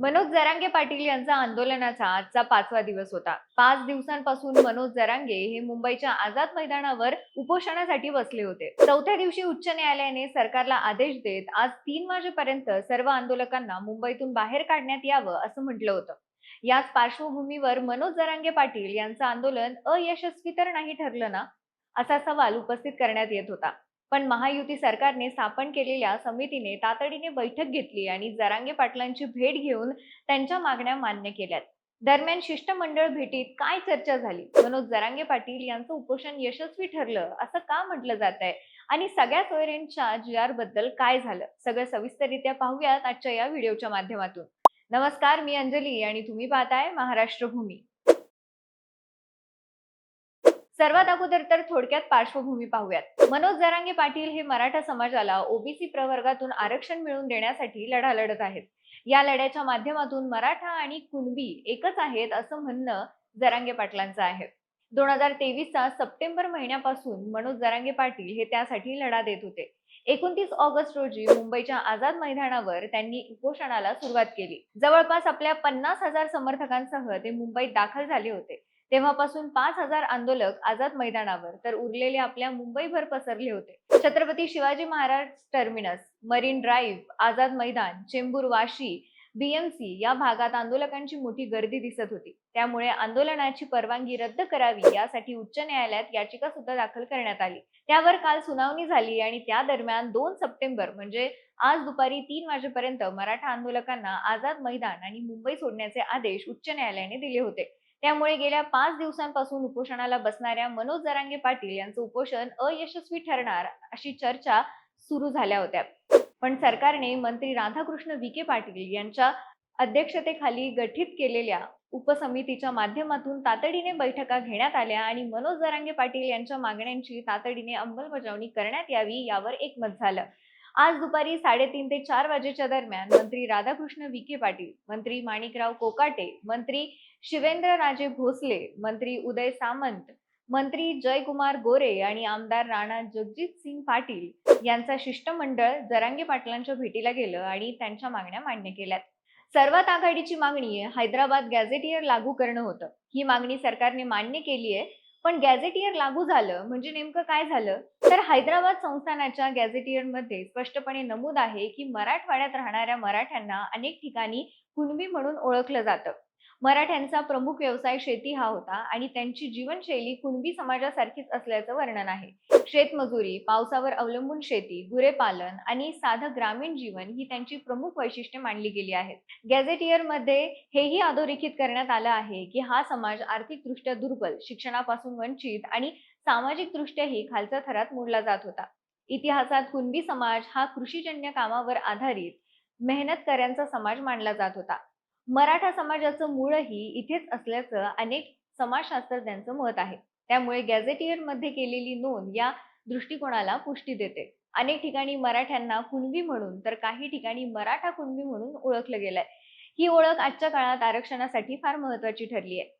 मनोज जरांगे पाटील यांचा आंदोलनाचा आजचा पाचवा दिवस होता. पाच दिवसांपासून मनोज जरांगे हे मुंबईच्या आझाद मैदानावर उपोषणासाठी बसले होते. चौथ्या दिवशी उच्च न्यायालयाने सरकारला आदेश देत आज तीन वाजेपर्यंत सर्व आंदोलकांना मुंबईतून बाहेर काढण्यात यावं असं म्हटलं होतं. याच पार्श्वभूमीवर मनोज जरांगे पाटील यांचं आंदोलन अयशस्वी तर नाही ठरलं ना? असा सवाल उपस्थित करण्यात येत होता. पण महायुती सरकारने स्थापन केलेल्या समितीने तातडीने बैठक घेतली आणि जरांगे पाटलांची भेट घेऊन त्यांच्या मागण्या मान्य केल्यात. दरम्यान शिष्टमंडळ भेटीत काय चर्चा झाली? मनोज जरांगे पाटील यांचं उपोषण यशस्वी ठरलं असं का म्हटलं जात आहे आणि सगळ्या सोयऱ्यांच्या जी आरबद्दल काय झालं? सगळं सविस्तररित्या पाहूयात आजच्या या व्हिडिओच्या माध्यमातून. नमस्कार मी अंजली आणि तुम्ही पाहताय महाराष्ट्र भूमी. सर्वात अगोदर तर थोडक्यात पार्श्वभूमी पाहूयात. मनोज जरांगे पाटील हे मराठा समाजाला ओबीसी प्रवर्गातून आरक्षण मिळवून देण्यासाठी लढा लढत आहेत. या लढ्याच्या माध्यमातून मराठा आणि कुणबी एकच आहेत असं म्हणणं जरांगे पाटलांचं आहे. दोन हजार तेवीसचा सप्टेंबर महिन्यापासून मनोज जरांगे पाटील हे त्यासाठी लढा देत होते. एकोणतीस ऑगस्ट रोजी मुंबईच्या आझाद मैदानावर त्यांनी उपोषणाला सुरुवात केली. जवळपास आपल्या पन्नास हजार समर्थकांसह ते मुंबईत दाखल झाले होते. तेव्हापासून पाच हजार आंदोलक आझाद मैदानावर तर उरलेले आपल्या मुंबईभर पसरले होते. Chhatrapati Shivaji Maharaj terminus marine drive Azad Maidan Chembur Vashi BMC या भागात आंदोलकांची मोठी गर्दी दिसत होती. त्यामुळे आंदोलनाची परवानगी रद्द करावी यासाठी उच्च न्यायालयात याचिका सुद्धा दाखल करण्यात आली. त्यावर काल सुनावणी झाली आणि त्या दरम्यान दोन सप्टेंबर म्हणजे आज दुपारी तीन वाजेपर्यंत मराठा आंदोलकांना आझाद मैदान आणि मुंबई सोडण्याचे आदेश उच्च न्यायालयाने दिले होते. त्यामुळे गेल्या पाच दिवसांपासून उपोषणाला बसणाऱ्या मनोज जरांगे पाटील यांचं उपोषण अयशस्वी ठरणार अशी चर्चा सुरू झाल्या होत्या. पण सरकारने मंत्री राधाकृष्ण विखे पाटील यांच्या अध्यक्षतेखाली गठीत केलेल्या उपसमितीच्या माध्यमातून तातडीने बैठका घेण्यात आल्या आणि मनोज जरांगे पाटील यांच्या मागण्यांची तातडीने अंमलबजावणी करण्यात यावी यावर एकमत झालं. आज दुपारी साडेतीन ते चार वाजेच्या दरम्यान मंत्री राधाकृष्ण विखे पाटील मंत्री माणिकराव कोकाटे मंत्री शिवेंद्रराजे भोसले मंत्री उदय सामंत मंत्री जयकुमार गोरे आणि आमदार राणा जगजित सिंग पाटील यांचा शिष्टमंडळ जरांगे पाटलांच्या भेटीला गेलं आणि त्यांच्या मागण्या मान्य केल्यात. सर्वात आघाडीची मागणी हैदराबाद गॅझेटियर लागू करणं होतं. ही मागणी सरकारने मान्य केली आहे पण गॅझेटियर लागू झालं म्हणजे नेमकं काय झालं? तर हैदराबाद संस्थानाच्या गॅझेटियरमध्ये स्पष्टपणे नमूद आहे की मराठवाड्यात राहणाऱ्या मराठ्यांना अनेक ठिकाणी कुणबी म्हणून ओळखलं जातं. मराठ्यांचा प्रमुख व्यवसाय शेती हा होता आणि त्यांची जीवनशैली कुणबी समाजासारखीच असल्याचं वर्णन आहे. शेतमजुरी पावसावर अवलंबून शेती गुरेपालन आणि साधं ग्रामीण जीवन ही त्यांची प्रमुख वैशिष्ट्ये मानली गेली आहेत. गॅझेटियरमध्ये हेही अधोरेखित करण्यात आलं आहे की हा समाज आर्थिकदृष्ट्या दुर्बल शिक्षणापासून वंचित आणि सामाजिकदृष्ट्याही खालच्या थरात मोडला जात होता. इतिहासात कुणबी समाज हा कृषीजन्य कामावर आधारित मेहनतकऱ्यांचा समाज मानला जात होता. मराठा समाजाचं मूळही इथेच असल्याचं अनेक समाजशास्त्रज्ञांचं मत आहे. त्यामुळे गॅझेटियरमध्ये केलेली नोंद या दृष्टिकोनाला पुष्टी देते. अनेक ठिकाणी मराठ्यांना कुणबी म्हणून तर काही ठिकाणी मराठा कुणबी म्हणून ओळखलं गेलंय. ही ओळख आजच्या काळात आरक्षणासाठी फार महत्वाची ठरली आहे.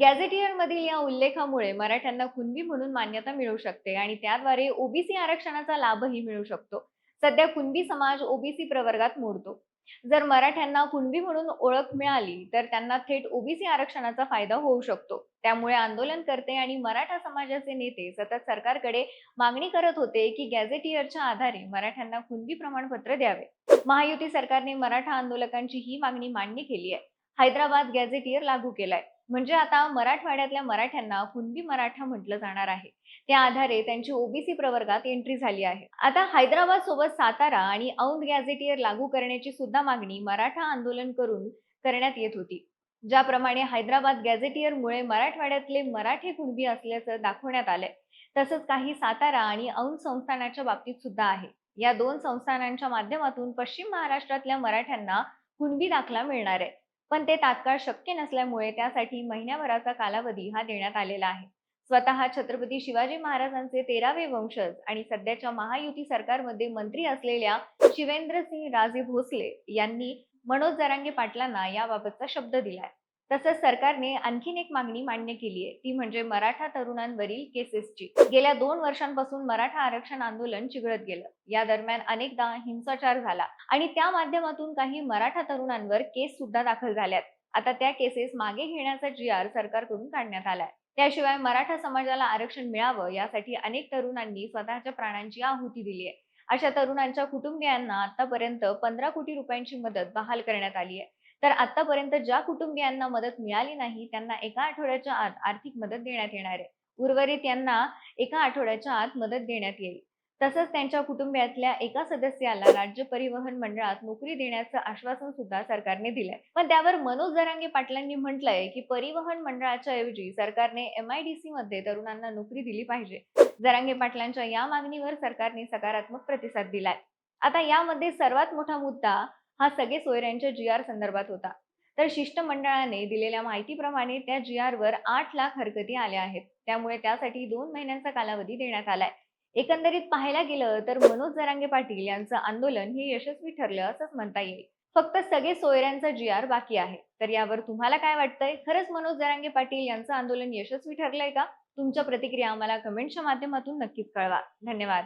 गॅझेटियर मधील या उल्लेखामुळे मराठ्यांना कुणबी म्हणून मान्यता मिळू शकते आणि त्याद्वारे ओबीसी आरक्षणाचा लाभही मिळू शकतो. सध्या कुणबी समाज ओबीसी प्रवर्गात मोडतो. जर मराठ्यांना कुणबी म्हणून ओळख मिळाली तर त्यांना थेट ओबीसी आरक्षणाचा फायदा होऊ शकतो. त्यामुळे आंदोलनकर्ते आणि मराठा समाजाचे नेते सतत सरकारकडे मागणी करत होते की गॅझेटियरच्या आधारे मराठ्यांना कुणबी प्रमाणपत्र द्यावे. महायुती सरकारने मराठा आंदोलकांची ही मागणी मान्य केली आहे. हैदराबाद गॅझेटियर लागू केलाय. म्हणजे आता मराठवाड्यातल्या मराठ्यांना कुणबी मराठा म्हटलं जाणार आहे. त्या आधारे त्यांची ओबीसी प्रवर्गात एंट्री झाली आहे. आता हैदराबाद सोबत सातारा आणि औंध गॅझेटियर लागू करण्याची सुद्धा मागणी मराठा आंदोलन करून करण्यात येत होती. ज्याप्रमाणे हैदराबाद गॅझेटियरमुळे मराठवाड्यातले मराठे कुणबी असल्याचं दाखवण्यात आलंय. तसंच काही सातारा आणि औंध संस्थानाच्या बाबतीत सुद्धा आहे. या दोन संस्थानांच्या माध्यमातून पश्चिम महाराष्ट्रातल्या मराठ्यांना कुणबी दाखला मिळणार आहे. पण ते तात्काळ शक्य नसल्यामुळे त्यासाठी महिन्याभराचा कालावधी हा देण्यात आलेला आहे. स्वतः छत्रपती शिवाजी महाराजांचे तेरावे वंशज आणि सध्याच्या महायुती सरकारमध्ये मंत्री असलेल्या शिवेंद्रसिंह राजे भोसले यांनी मनोज जरांगे पाटलांना याबाबतचा शब्द दिलाय. तसंच सरकारने आणखीन एक मागणी मान्य केली आहे. ती म्हणजे मराठा तरुणांवरील केसेसची. गेल्या दोन वर्षांपासून मराठा आरक्षण आंदोलन चिघळत गेलं. या दरम्यान अनेकदा हिंसाचार झाला आणि त्या माध्यमातून काही मराठा तरुणांवर केस सुद्धा दाखल झाल्यात. आता त्या केसेस मागे घेण्याचा जी आर सरकारकडून काढण्यात आलाय. त्याशिवाय मराठा समाजाला आरक्षण मिळावं यासाठी अनेक तरुणांनी स्वतःच्या प्राणांची आहुती दिली आहे. अशा तरुणांच्या कुटुंबियांना आतापर्यंत पंधरा कोटी रुपयांची मदत बहाल करण्यात आली आहे. तर आतापर्यंत ज्या कुटुंबियांना मदत मिळाली नाही त्यांना एका आठवड्याच्या आत आर्थिक मदत देण्यात येणार आहे. उर्वरित यांना एका आठवड्याच्या आत मदत देण्यात येईल. तसंच त्यांच्या कुटुंबातल्या एका सदस्याला राज्य परिवहन मंडळात नोकरी देण्याचं आश्वासन सुद्धा सरकारने दिलंय. पण त्यावर मनोज जरांगे पाटलांनी म्हटलंय की परिवहन मंडळाच्या ऐवजी सरकारने एमआयडीसी मध्ये तरुणांना नोकरी दिली पाहिजे. जरांगे पाटलांच्या या मागणीवर सरकारने सकारात्मक प्रतिसाद दिलाय. आता यामध्ये सर्वात मोठा मुद्दा हा सगळे सोयऱ्यांच्या जी आर संदर्भात होता. तर शिष्टमंडळाने दिलेल्या माहितीप्रमाणे त्या जी आर वर आठ लाख हरकती आल्या आहेत. त्यामुळे त्यासाठी दोन महिन्यांचा कालावधी देण्यात आलाय. एकंदरीत पाहायला गेलं तर मनोज जरांगे पाटील यांचं आंदोलन हे यशस्वी ठरलं असंच म्हणता येईल. फक्त सगळे सोयऱ्यांचा जी आर बाकी आहे. तर यावर तुम्हाला काय वाटतंय? खरंच मनोज जरांगे पाटील यांचं आंदोलन यशस्वी ठरलंय का? तुमच्या प्रतिक्रिया आम्हाला कमेंटच्या माध्यमातून नक्कीच कळवा. धन्यवाद.